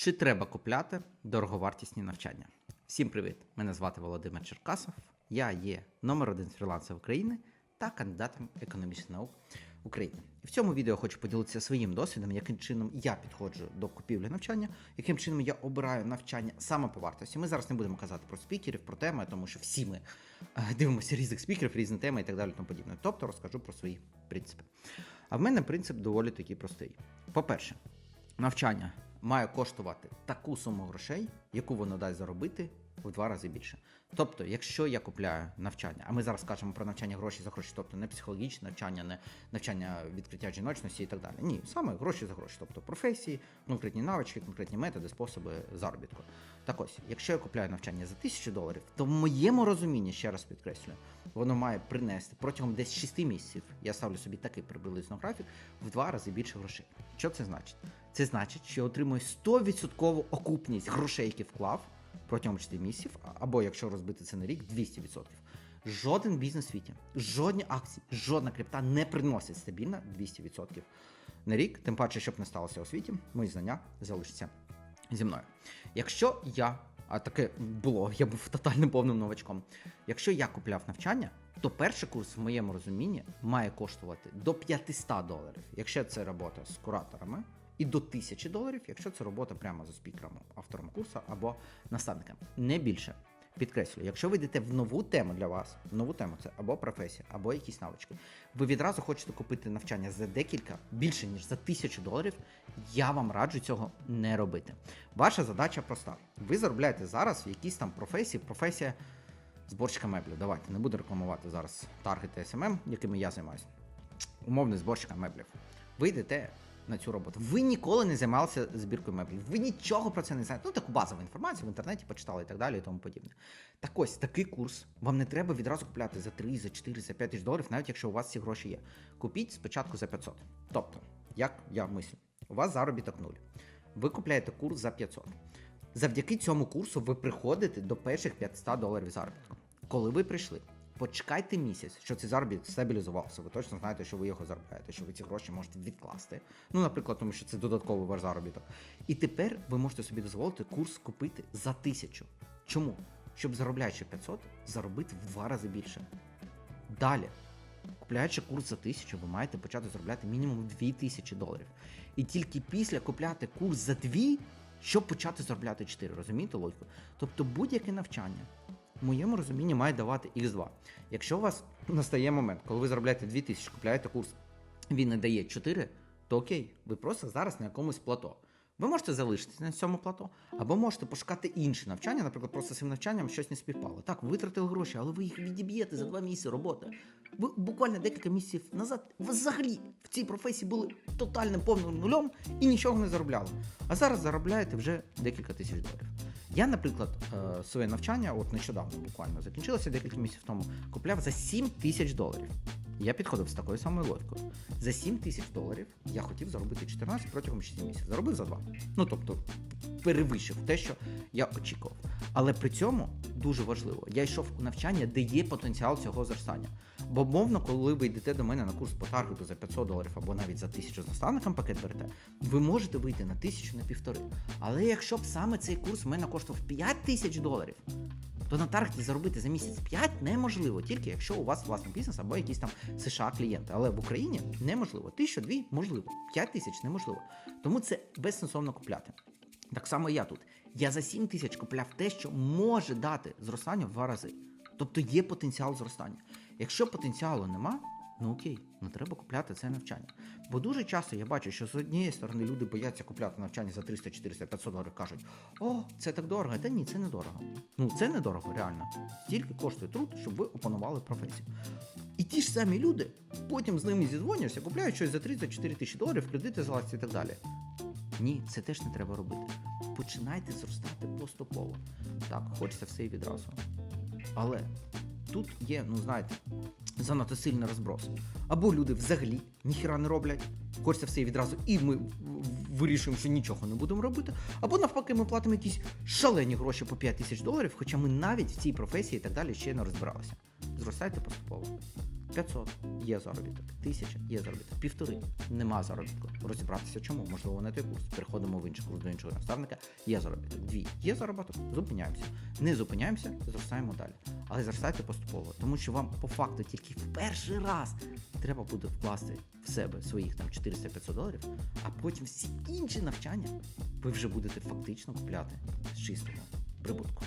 Чи треба купляти дороговартісні навчання? Всім привіт! Мене звати Володимир Черкасов. Я є номер один фрілансер України та кандидатом економічних наук України. І в цьому відео хочу поділитися своїм досвідом, яким чином я підходжу до купівлі навчання, яким чином я обираю навчання саме по вартості. Ми зараз не будемо казати про спікерів, про теми, тому що всі ми е, дивимося різних спікерів, різні теми і так далі. Тому подібне. Тобто розкажу про свої принципи. А в мене принцип доволі такий простий. По-перше, навчання має коштувати таку суму грошей, яку воно дасть заробити в два рази більше. Тобто, якщо я купляю навчання, а ми зараз кажемо про навчання гроші за гроші, тобто не психологічне навчання, не навчання відкриття жіночності і так далі. Ні, саме гроші за гроші, тобто професії, конкретні навички, конкретні методи, способи заробітку. Так ось, якщо я купляю навчання за тисячу доларів, то в моєму розумінні, ще раз підкреслюю, воно має принести протягом десь 6 місяців. Я ставлю собі такий приблизно графік в два рази більше грошей. Що це значить? Це значить, що я отримую 100% окупність грошей, які вклав протягом 6 місяців, або якщо розбити це на рік, 200%. Жоден бізнес в світі, жодні акції, жодна крипта не приносить стабільно 200% на рік. Тим паче, щоб не сталося у світі, мої знання залишаться зі мною. Якщо я, а таке було, я був тотальним повним новачком. Якщо я купляв навчання, то перший курс в моєму розумінні має коштувати до 500 доларів, якщо це робота з кураторами, і до 1000 доларів, якщо це робота прямо за спікером, автором курсу або наставником. Не більше. Підкреслюю, якщо ви йдете в нову тему для вас, в нову тему це або професія, або якісь навички, ви відразу хочете купити навчання за декілька більше ніж за тисячу доларів. Я вам раджу цього не робити. Ваша задача проста: ви заробляєте зараз в якійсь там професії, професія зборщика меблів. Давайте не буду рекламувати зараз таргети SMM, якими я займаюся. Умовний зборщика меблів. Ви йдете на цю роботу. Ви ніколи не займалися збіркою меблів. Ви нічого про це не знаєте. Ну, таку базову інформацію в інтернеті почитали і так далі, і тому подібне. Так ось такий курс вам не треба відразу купляти за 3, за 4, за 5 тисяч доларів, навіть якщо у вас ці гроші є. Купіть спочатку за 500. Тобто, як я мислю, у вас заробіток нуль. Ви купляєте курс за 500. Завдяки цьому курсу ви приходите до перших 500 доларів заробітку. Коли ви прийшли, почекайте місяць, що цей заробіток стабілізувався. Ви точно знаєте, що ви його заробляєте, що ви ці гроші можете відкласти. Ну, наприклад, тому що це додатковий ваш заробіток. І тепер ви можете собі дозволити курс купити за тисячу. Чому? Щоб заробляючи 500, заробити в два рази більше. Далі, купляючи курс за тисячу, ви маєте почати заробляти мінімум 2000 доларів. І тільки після купляти курс за 2, щоб почати заробляти 4. Розумієте логіку? Тобто будь-яке навчання моєму розумінні має давати X2. Якщо у вас настає момент, коли ви заробляєте 2000, купляєте курс, він не дає 4, то окей, ви просто зараз на якомусь плато. Ви можете залишитися на цьому плато, або можете пошукати інше навчання, наприклад, просто з цим навчанням щось не співпало. Так, витратили гроші, але ви їх відіб'єте за два місяці роботи. Ви буквально декілька місяців назад взагалі в цій професії були тотальним повним нульом і нічого не заробляли. А зараз заробляєте вже декілька тисяч доларів. Я, наприклад, е, своє навчання, от нещодавно буквально закінчилося декілька місяців тому, купляв за 7 тисяч доларів. Я підходив з такою самою логікою. За 7 тисяч доларів я хотів заробити 14 протягом 6 місяців. Заробив за 2. Ну тобто перевищив те, що я очікував. Але при цьому дуже важливо, я йшов у навчання, де є потенціал цього зростання. Бо мовно, коли ви йдете до мене на курс по таргету за 500 доларів або навіть за 1000 з наставником пакет берете, ви можете вийти на 1000 на півтори. Але якщо б саме цей курс в мене коштував 5 тисяч доларів, то на таргеті заробити за місяць 5 неможливо, тільки якщо у вас власний бізнес або якісь там США клієнти. Але в Україні неможливо. Тисячу дві можливо, 5 тисяч неможливо. Тому це безсенсовно купляти. Так само я тут. Я за 7 тисяч купляв те, що може дати зростання в два рази. Тобто є потенціал зростання. Якщо потенціалу нема, ну окей, не треба купляти це навчання. Бо дуже часто я бачу, що з однієї сторони люди бояться купляти навчання за 300, 400, 500 доларів, кажуть, о, це так дорого. Та ні, це не дорого. Ну це не дорого, реально. Стільки коштує труд, щоб ви опанували професію. І ті ж самі люди потім з ними зідзвонюються, купляють щось за 30-4 тисячі доларів, кредити залазять і так далі. Ні, це теж не треба робити. Починайте зростати поступово. Так, хочеться все і відразу. Але тут є, ну знаєте, занадто сильний розброс. Або люди взагалі ніхіра не роблять, хочеться все і відразу, і ми вирішуємо, що нічого не будемо робити. Або навпаки, ми платимо якісь шалені гроші по 5 тисяч доларів, хоча ми навіть в цій професії і так далі ще не розбиралися. Зростайте поступово. 500 є заробіток, 1000 є заробіток, півтори нема заробітку. Розібратися чому, можливо, не той курс. Переходимо в інший курс до іншого наставника. Є заробіток. Дві є заробіток, зупиняємося. Не зупиняємося, зростаємо далі. Але зростайте поступово, тому що вам по факту тільки в перший раз треба буде вкласти в себе своїх там 400-500 доларів, а потім всі інші навчання ви вже будете фактично купляти з чистого прибутку.